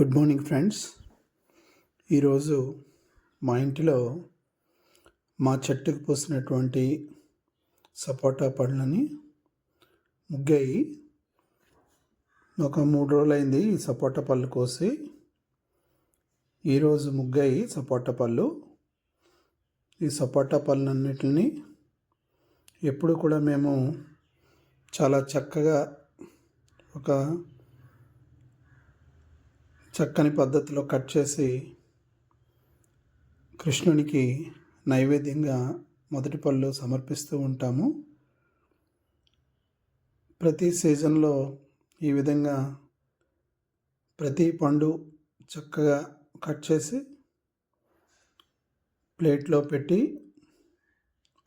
Good morning friends ఈరోజు మా ఇంటిలో మా చెట్టుకు పోసినటువంటి సపోటా పళ్ళని ముగ్గాయి. ఒక మూడు రోజులైంది ఈ సపోటా పళ్ళు కోసి. ఈరోజు ముగ్గాయి సపోటా పళ్ళు. ఈ సపోటా పళ్ళన్నిటిని ఎప్పుడు కూడా మేము చాలా చక్కగా ఒక చక్కని పద్ధతిలో కట్ చేసి కృష్ణునికి నైవేద్యంగా మొదటి పళ్ళు సమర్పిస్తూ ఉంటాము. ప్రతి సీజన్లో ఈ విధంగా ప్రతి పండు చక్కగా కట్ చేసి ప్లేట్లో పెట్టి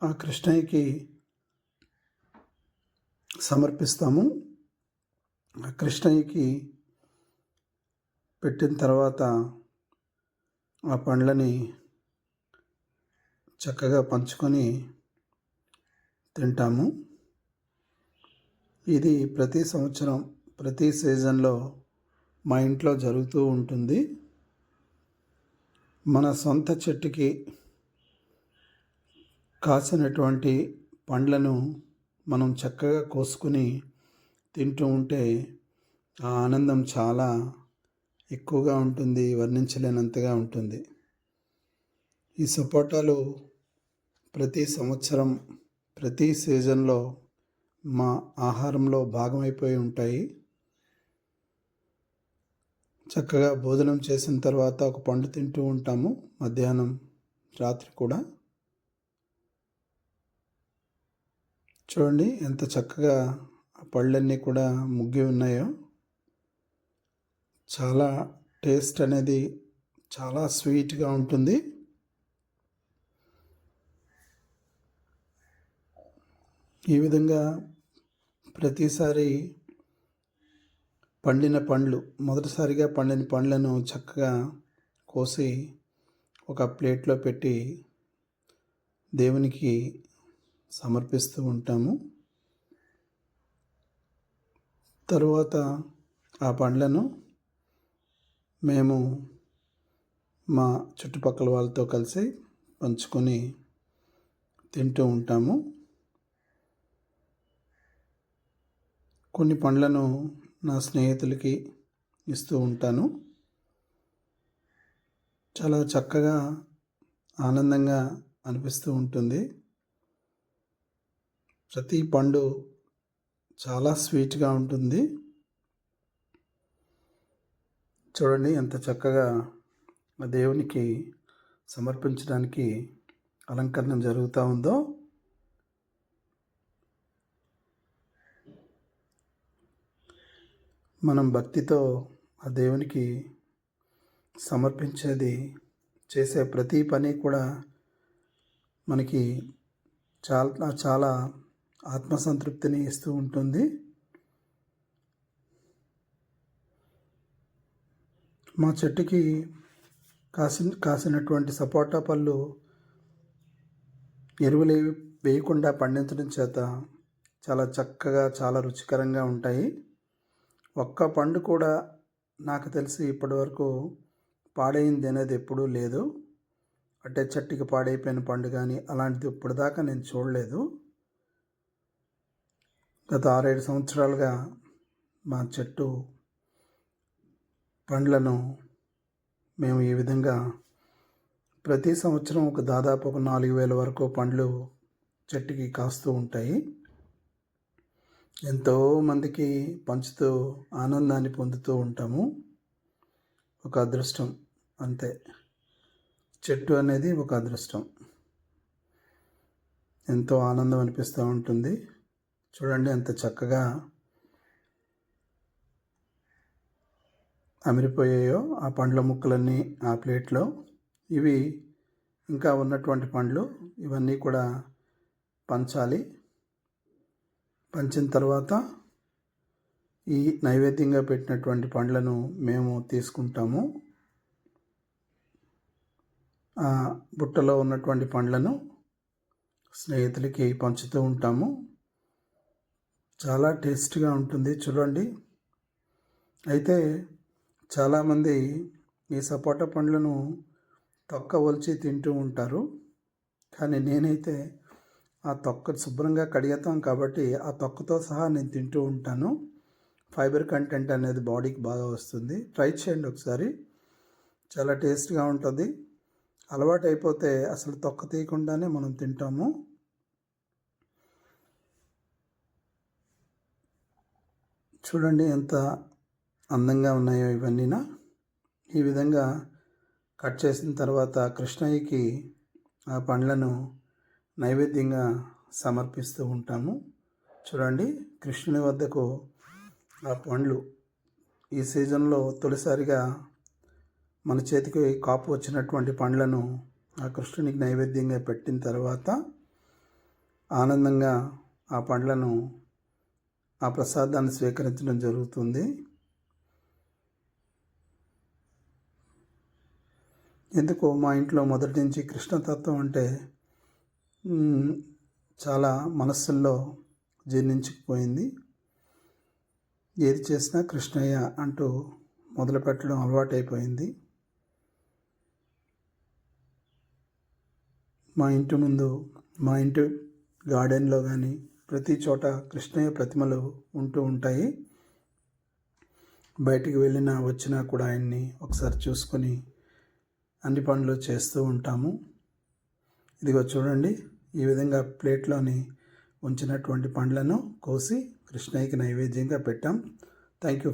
ఆ కృష్ణయ్యకి సమర్పిస్తాము. ఆ కృష్ణయ్యకి పెట్టిన తర్వాత ఆ పండ్లని చక్కగా పంచుకొని తింటాము. ఇది ప్రతి సంవత్సరం ప్రతి సీజన్లో మా ఇంట్లో జరుగుతూ ఉంటుంది. మన సొంత చెట్టుకి కాసినటువంటి పండ్లను మనం చక్కగా కోసుకుని తింటూ ఉంటే ఆ ఆనందం చాలా ఎక్కువగా ఉంటుంది వర్ణించలేనంతగా ఉంటుంది. ఈ సపోటాలు ప్రతి సంవత్సరం ప్రతి సీజన్లో మా ఆహారంలో భాగమైపోయి ఉంటాయి. చక్కగా భోజనం చేసిన తర్వాత ఒక పండు తింటూ ఉంటాము మధ్యాహ్నం రాత్రి కూడా. చూడండి ఎంత చక్కగా ఆ పళ్ళన్నీ కూడా ముగ్గి ఉన్నాయో. చాలా టేస్ట్ అనేది చాలా స్వీట్గా ఉంటుంది. ఈ విధంగా ప్రతిసారి పండిన పండ్లు మొదటిసారిగా పండిన పండ్లను చక్కగా కోసి ఒక ప్లేట్లో పెట్టి దేవునికి సమర్పిస్తూ ఉంటాము. తరువాత ఆ పండ్లను మేము మా చుట్టుపక్కల వాళ్ళతో కలిసి పంచుకొని తింటూ ఉంటాము. కొన్ని పండ్లను నా స్నేహితులకి ఇస్తూ ఉంటాను. చాలా చక్కగా ఆనందంగా అనిపిస్తూ ఉంటుంది. ప్రతి పండు చాలా స్వీట్గా ఉంటుంది. చూడండి ఎంత చక్కగా దేవునికి సమర్పించడానికి అలంకరణ జరుగుతూ ఉందో. మనం భక్తితో ఆ దేవునికి సమర్పించేది చేసే ప్రతి పని కూడా మనకి చాలా చాలా ఆత్మసంతృప్తిని ఇస్తూ ఉంటుంది. మా చెట్టుకి కాసి కాసినటువంటి సపోటా పళ్ళు ఎరువులు వేయకుండా పండించడం చేత చాలా చక్కగా చాలా రుచికరంగా ఉంటాయి. ఒక్క పండు కూడా నాకు తెలిసి ఇప్పటివరకు పాడైంది అనేది ఎప్పుడూ లేదు. అంటే చెట్టుకి పాడైపోయిన పండు కానీ అలాంటిది ఇప్పటిదాకా నేను చూడలేదు. గత ఆరేడు సంవత్సరాలుగా మా చెట్టు పండ్లను మేము ఈ విధంగా ప్రతి సంవత్సరం ఒక దాదాపు ఒక నాలుగు వేల వరకు పండ్లు చెట్టుకి కాస్తూ ఉంటాయి. ఎంతోమందికి పంచుతూ ఆనందాన్ని పొందుతూ ఉంటాము. ఒక అదృష్టం అంతే. చెట్టు అనేది ఒక అదృష్టం. ఎంతో ఆనందం అనిపిస్తూ ఉంటుంది. చూడండి ఎంత చక్కగా అమిరిపోయాయో ఆ పండ్ల ముక్కలన్నీ ఆ ప్లేట్లో. ఇవి ఇంకా ఉన్నటువంటి పండ్లు ఇవన్నీ కూడా పంచాలి. పంచిన తర్వాత ఈ నైవేద్యంగా పెట్టినటువంటి పండ్లను మేము తీసుకుంటాము. ఆ బుట్టలో ఉన్నటువంటి పండ్లను స్నేహితులకి పంచుతూ ఉంటాము. చాలా టేస్ట్గా ఉంటుంది చూడండి. అయితే చాలామంది ఈ సపోటా పండ్లను తొక్క ఒలిచి తింటూ ఉంటారు. కానీ నేనైతే ఆ తొక్క శుభ్రంగా కడిగతాం కాబట్టి ఆ తొక్కతో సహా నేను తింటూ ఉంటాను. ఫైబర్ కంటెంట్ అనేది బాడీకి బాగా వస్తుంది. ట్రై చేయండి ఒకసారి. చాలా టేస్ట్గా ఉంటుంది. అలవాటు అయిపోతే అసలు తొక్క తీయకుండానే మనం తింటాము. చూడండి ఎంత అందంగా ఉన్నాయో ఇవన్నీనా ఈ విధంగా కట్ చేసిన తర్వాత కృష్ణయ్యకి ఆ పండ్లను నైవేద్యంగా సమర్పిస్తూ ఉంటాము. చూడండి కృష్ణుని వద్దకు ఆ పండ్లు ఈ సీజన్లో తొలిసారిగా మన చేతికి కాపు వచ్చినటువంటి పండ్లను ఆ కృష్ణునికి నైవేద్యంగా పెట్టిన తర్వాత ఆనందంగా ఆ పండ్లను ఆ ప్రసాదాన్ని స్వీకరించడం జరుగుతుంది. ఎందుకో మా ఇంట్లో మొదటి నుంచి కృష్ణతత్వం అంటే చాలా మనస్సుల్లో జీర్ణించుకుపోయింది. ఏది చేసినా కృష్ణయ్య అంటూ మొదలుపెట్టడం అలవాటైపోయింది. మా ఇంటి ముందు మా ఇంటి గార్డెన్లో కానీ ప్రతి చోట కృష్ణయ్య ప్రతిమలు ఉంటూ ఉంటాయి. బయటికి వెళ్ళినా వచ్చినా కూడా ఆయన్ని ఒకసారి చూసుకొని అన్ని పనులు చేస్తూ ఉంటాము. ఇదిగో చూడండి ఈ విధంగా ప్లేట్లోని ఉంచినటువంటి పండ్లను కోసి కృష్ణయ్యకి నైవేద్యంగా పెట్టాం. Thank you